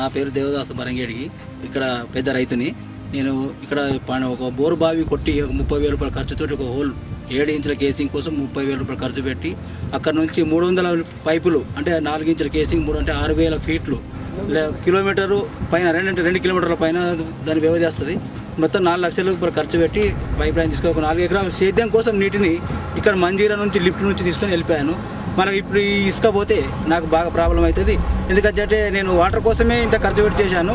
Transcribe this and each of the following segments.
నా పేరు దేవదాస్ బరంగేడికి ఇక్కడ పెద్ద రైతుని. నేను ఇక్కడ ఒక బోరు బావి కొట్టి ఒక ముప్పై వేల రూపాయల ఖర్చుతోటి ఒక హోల్ ఏడు ఇంచుల కేసింగ్ కోసం ముప్పై వేల రూపాయలు ఖర్చు పెట్టి అక్కడ నుంచి మూడు వందల పైపులు అంటే నాలుగు ఇంచుల కేసింగ్ మూడు అంటే ఆరు వేల ఫీట్లు కిలోమీటరు పైన రెండు అంటే రెండు కిలోమీటర్ల పైన దాని వ్యవధి వస్తుంది మొత్తం నాలుగు లక్షల రూపాయలు ఖర్చు పెట్టి పైప్ లైన్ తీసుకొని ఒక నాలుగు ఎకరాల సేద్యం కోసం నీటిని ఇక్కడ మంజీరా నుంచి లిఫ్ట్ నుంచి తీసుకొని వెళ్ళిపోయాను. మనకి ఇప్పుడు ఇసుక పోతే నాకు బాగా ప్రాబ్లం అవుతుంది. ఎందుకంటే నేను వాటర్ కోసమే ఇంత ఖర్చు పెట్టి చేశాను.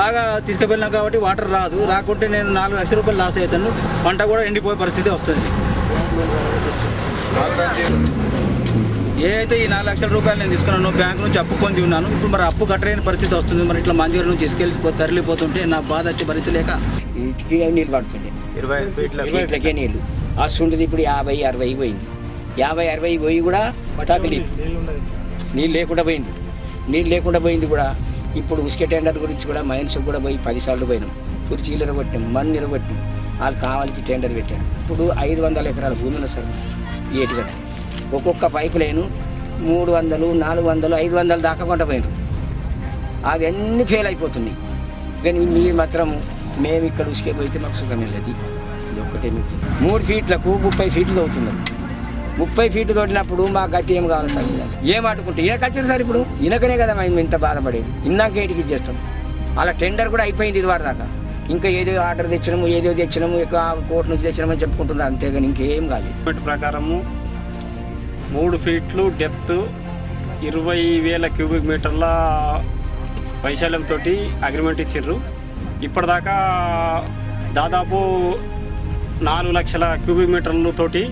బాగా తీసుకువెళ్ళినా కాబట్టి వాటర్ రాదు. రాకుంటే నేను నాలుగు లక్షల రూపాయలు లాస్ అవుతాను. పంట కూడా ఎండిపోయే పరిస్థితి వస్తుంది. ఏ అయితే ఈ నాలుగు లక్షల రూపాయలు నేను తీసుకున్నాను బ్యాంక్ నుంచి అప్పు పొంది ఉన్నాను. ఇప్పుడు మరి అప్పు కట్టలేని పరిస్థితి వస్తుంది. మరి ఇట్లా మంజూరు నుంచి తీసుకెళ్ళి తరలిపోతుంటే నా బాధ వచ్చి భరించలేక ఇంటికి నీళ్ళు పడుతుండే ఇరవై నీళ్ళు. అస్తుంటుంది ఇప్పుడు యాభై అరవై పోయింది. యాభై అరవై పోయి కూడా తగిలి నీళ్ళు లేకుండా పోయింది. నీళ్ళు లేకుండా పోయింది కూడా. ఇప్పుడు ఉసుక టెండర్ గురించి కూడా మైన్స్ కూడా పోయి పదిసార్లు పోయినాం. కుర్చీలు ఎరగొట్టాం మన్ను ఎరగొట్టాం వాళ్ళు కావాల్సి టెండర్ పెట్టారు. ఇప్పుడు ఐదు వందల ఎకరాల భూమి ఉంది సార్. ఏటిగడ్డ ఒక్కొక్క పైపు లైను మూడు వందలు నాలుగు వందలు ఐదు వందలు దాకా కొంట పోయినారు. అవన్నీ ఫెయిల్ అయిపోతున్నాయి. కానీ మీరు మాత్రం మేము ఇక్కడ ఉసుకే పోయితే మాకు సుఖం లేదు. ఇది ఒక్కటే మీకు. మూడు ఫీట్లకు ముప్పై ఫీట్లు తవ్వుతున్నారు ముప్పై ఫీట్లు తోడినప్పుడు మా గతి ఏం కావాలి సార్? ఏం ఆడుకుంటే? ఈయనకు వచ్చింది సార్ ఇప్పుడు? ఈయనకనే కదా మేము ఇంత బాధపడేది. ఇందాక ఏటికి ఇచ్చేస్తాం. అలా టెండర్ కూడా అయిపోయింది ఇది దాకా. ఇంకా ఏదో ఆర్డర్ తెచ్చినాము ఏదో తెచ్చినాము ఇక కోర్టు నుంచి తెచ్చినామని చెప్పుకుంటున్నారు. అంతేగాని ఇంకేం కాలేదు ఫీట్ ప్రకారము మూడు ఫీట్లు డెప్త్ ఇరవై వేల క్యూబిక్ మీటర్ల వైశాల్యంతో అగ్రిమెంట్ ఇచ్చిర్రు. ఇప్పటిదాకా దాదాపు నాలుగు లక్షల క్యూబిక్ మీటర్లతోటి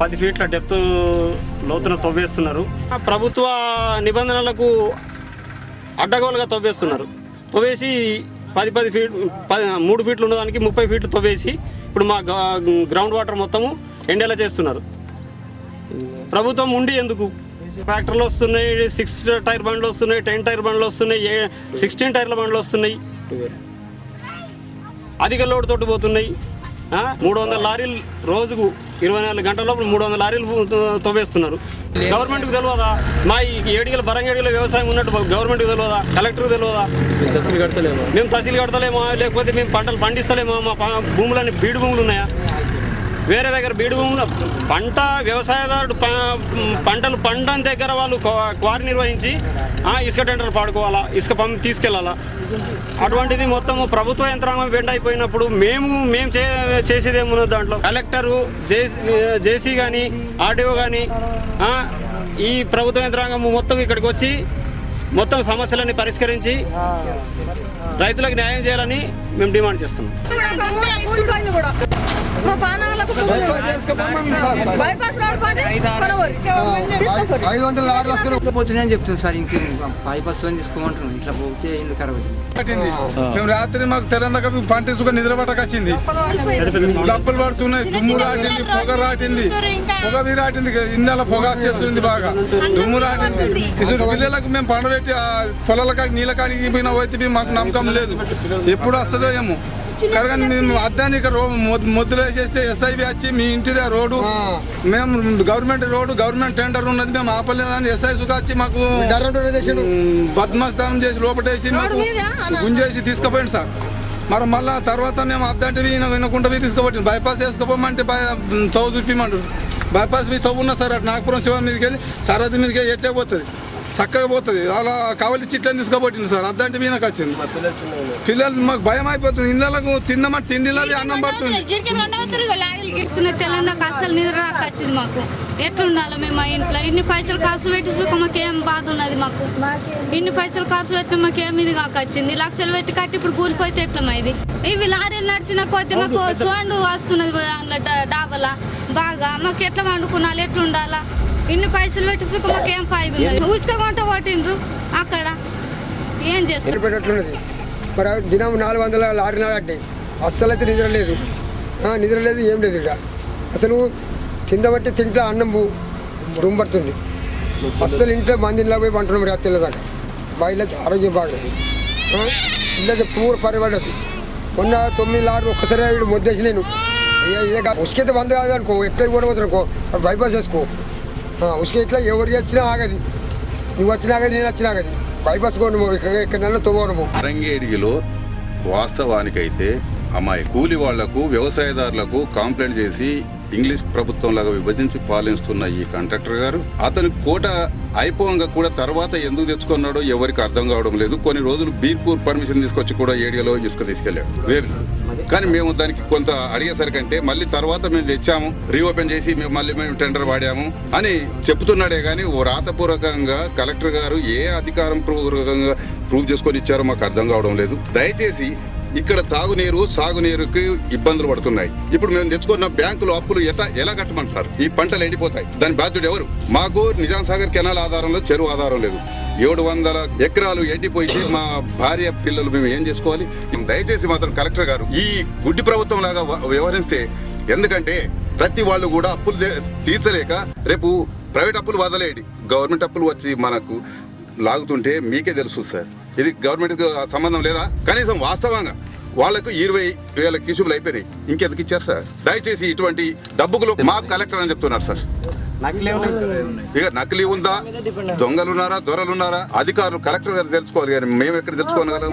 పది ఫీట్ల డెప్త్ లోతున తవ్వేస్తున్నారు. ప్రభుత్వ నిబంధనలకు అడ్డగోలుగా తవ్వేస్తున్నారు. తవ్వేసి పది పది ఫీట్ పది మూడు ఫీట్లు ఉన్నదానికి ముప్పై ఫీట్లు తవ్వేసి ఇప్పుడు మా గ్రౌండ్ వాటర్ మొత్తము ఎండేలా చేస్తున్నారు. ప్రభుత్వం ఉండి ఎందుకు? ట్రాక్టర్లు వస్తున్నాయి సిక్స్ టైర్ బండ్లు వస్తున్నాయి టెన్ టైర్ బండ్లు వస్తున్నాయి సిక్స్టీన్ టైర్ల బండ్లు వస్తున్నాయి. అధిక లోడ్ తోటి పోతున్నాయి. మూడు వందల లారీలు రోజుకు ఇరవై నాలుగు గంటల లోపల మూడు వందల లారీలు తవ్వేస్తున్నారు. గవర్నమెంట్కి తెలియదా మా ఈ ఏడిగల బరంగేడిగల వ్యవసాయం ఉన్నట్టు గవర్నమెంట్కి తెలియదా కలెక్టర్కి తెలియదా మేము తహసీల్ కడతలేమా. లేకపోతే మేము పంటలు పండిస్తలేమా? మా భూములన్నీ బీడు భూములు ఉన్నాయా? వేరే దగ్గర బీడు భూములు పంట వ్యవసాయదారుడు పంటలు పండని దగ్గర వాళ్ళు క్వా- క్వారీ నిర్వహించి ఇసుక టెండర్ పాడుకోవాలా? ఇసుక పంప్ తీసుకెళ్ళాలా? అటువంటిది మొత్తం ప్రభుత్వ యంత్రాంగం వెండ్ అయిపోయినప్పుడు మేము మేము చే చేసేది ఏమున్నది దాంట్లో? కలెక్టరు జేసీ జేసీ కానీ ఆర్డీఓ కానీ ఈ ప్రభుత్వ యంత్రాంగం మొత్తం ఇక్కడికి వచ్చి మొత్తం సమస్యలన్నీ పరిష్కరించి రైతులకు న్యాయం చేయాలని మేము డిమాండ్ చేస్తున్నాం కూడా మూల కూలిపోయింది కూడా మా పానాలకు పురుగులు బైపాస్ రోడ్ పోతే కొనవరు. తీసుకోకూడదు. ఐదు వందల ఆరు వస్తారు పోతున్నాయని చెప్తుంది సార్ ఇంక పైపస్ తీసుకోమంటున్నాం ఇట్లా పోతే ఎందుకు ఖరాబ్ అవుతుంది? పట్టింది. మేము రాత్రి మాకు తెలంగాణ పంట ఇసుక నిద్ర పట్టకొచ్చింది. లప్పలు పడుతున్నాయి. దుమ్ము రాటింది పొగ రాటింది. పొగ విరాటింది ఇన్నెల పొగ వచ్చేస్తుంది బాగా. దుమ్ము రాటింది. ఇసుడు పిల్లలకు మేము పండబెట్టి ఆ పొలాల కాడి నీళ్ళ కాడికి పోయినా పోతే మాకు నమ్మకం లేదు. ఎప్పుడు వస్తుందో ఏమో. కానీ మేము అద్దాన్ని ఇక్కడ రో- మొద్- మొద్దులు వేసేస్తే ఎస్ఐబి వచ్చి మీ ఇంటిదే రోడ్డు మేము గవర్నమెంట్ రోడ్డు గవర్నమెంట్ టెండర్ ఉన్నది మేము ఆపలేదని ఎస్ఐ సుఖ వచ్చి మాకు ఉమ్, బద్మస్థానం చేసి లోపటేసి మాకు గుంజేసి తీసుకుపోయింది సార్. మరి మళ్ళా తర్వాత మేము అద్దంటే విన వినకుండా పోయి తీసుకుపోయింది బైపాస్ వేసుకోపోమంటే తవ్వు చూపిమంటారు బైపాస్ మీ తవ్వు ఉన్నా సార్ అటు నాగపురం శివ మీదకి వెళ్ళి సరహద్దు మీదకి వెళ్ళి ఎట్లే పోతుంది. చక్కగా పోతుంది. అలా కావలి చిట్లని తీసుకుపోయింది సార్. అద్దంటే వీనకు వచ్చింది. పిల్లలు మాకు భయం అయిపోతుంది. ఇళ్ళకు తిన్నామంటే తిండిలో అన్నం పడుతుంది. తెలంగాణకు అసలు నిద్ర వచ్చింది మాకు. ఎట్లుండాలి మేము మా ఇంట్లో. ఇన్ని పైసలు ఖర్చు పెట్టి మాకు ఏం బాధ ఉన్నది మాకు. ఇన్ని పైసలు ఖర్చు పెట్టి మాకు ఏం ఇది కాక వచ్చింది. లక్షలు పెట్టి కట్టి ఇప్పుడు కూలిపోతే ఎట్లమ్మా ఇది? ఇవి లారీలు నడిచిన కొద్ది మాకు చూడండు వస్తున్నది అందులో డాబలా. బాగా మాకు ఎట్లా వండుకున్నాలి ఎట్లా ఉండాలా ఇన్ని పైసలు పెట్టి సుఖం మాకు ఏం ఫాయిదా ఉన్నది? ఉసుక కొంట కొట్టిండ్రు అక్కడ. ఏం చేస్తారు? పెట్టినట్లున్నది? మరి దినం నాలుగు వందల లారీ నాటి అస్సలు అయితే నిద్ర లేదు. నిద్ర లేదు ఏం లేదు ఇక్కడ. అసలు కింద బట్టి తింటే అన్నం దుంపడుతుంది. అస్సలు ఇంట్లో మంది ఇంట్లో పోయి పంటున్నాం రాత్రి దాకా. బాయిలో ఆరోగ్యం బాగలేదు. ఇళ్ళకి పూర పరిపడదు మొన్న తొమ్మిది లారీ ఒక్కసారి మొద్దేసి నేను. ఏ ఉసుకైతే బంద్ కాదు అనుకో ఎట్లా కూడా పోతారు అనుకో బైపాస్ చేసుకో. ఉసుక ఇట్లా ఎవరికి వచ్చినా ఆగది. నువ్వు వచ్చినా ఆగది నేను వచ్చినా ఆగది. బైపాస్ కొను ఎక్కడ తోమను రంగేడిగిలో వాస్తవానికైతే అమ్మాయి కూలి వాళ్ళకు వ్యవసాయదారులకు కాంప్లైంట్ చేసి ఇంగ్లీష్ ప్రభుత్వం లాగా విభజించి పాలిస్తున్న ఈ కాంట్రాక్టర్ గారు అతని కోట అయిపోగా కూడా తర్వాత ఎందుకు తెచ్చుకున్నాడో ఎవరికి అర్థం కావడం లేదు కొన్ని రోజులు బీర్పూర్ పర్మిషన్ తీసుకొచ్చి కూడా ఏడియాలో ఇసుక తీసుకెళ్ళాడు వేలు కానీ మేము దానికి కొంత అడిగేసరికంటే మళ్ళీ తర్వాత మేము తెచ్చాము రీఓపెన్ చేసి మేము మళ్ళీ మేము టెండర్ వాడాము అని చెప్తున్నాడే కానీ ఓ రాతపూర్వకంగా కలెక్టర్ గారు ఏ అధికారం పూర్వకంగా ప్రూవ్ చేసుకొని ఇచ్చారో మాకు అర్థం కావడం లేదు దయచేసి ఇక్కడ తాగునీరు సాగునీరుకి ఇబ్బందులు పడుతున్నాయి. ఇప్పుడు మేము తెచ్చుకున్న బ్యాంకులు అప్పులు ఎట్లా ఎలా కట్టమంటారు? ఈ పంటలు ఎండిపోతాయి. దాని బాధ్యుడు ఎవరు? మాకు నిజాం సాగర్ కెనాల్ ఆధారంలో చెరువు ఆధారం లేదు. ఏడు వందల ఎకరాలు ఎండిపోయితే మా భార్య పిల్లలు మేము ఏం చేసుకోవాలి? దయచేసి మాత్రం కలెక్టర్ గారు ఈ గుడ్డి ప్రభుత్వం లాగా వ్యవహరిస్తే ఎందుకంటే ప్రతి వాళ్ళు కూడా అప్పులు తీర్చలేక రేపు ప్రైవేట్ అప్పులు వదలేయండి. గవర్నమెంట్ అప్పులు వచ్చి మనకు లాగుతుంటే మీకే తెలుసు సార్. ఇది గవర్నమెంట్కి సంబంధం లేదా? కనీసం వాస్తవంగా వాళ్ళకు ఇరవై వేల కిసుబులు అయిపోయినాయి. ఇంకెందుకు ఇచ్చారు సార్? దయచేసి ఇటువంటి డబ్బులు మా కలెక్టర్ అని చెప్తున్నారు సార్. ఇక నకిలీ ఉందా? దొంగలున్నారా దొరలున్నారా అధికారులు కలెక్టర్ గారు తెలుసుకోవాలి కానీ మేము ఎక్కడ తెలుసుకోగలం?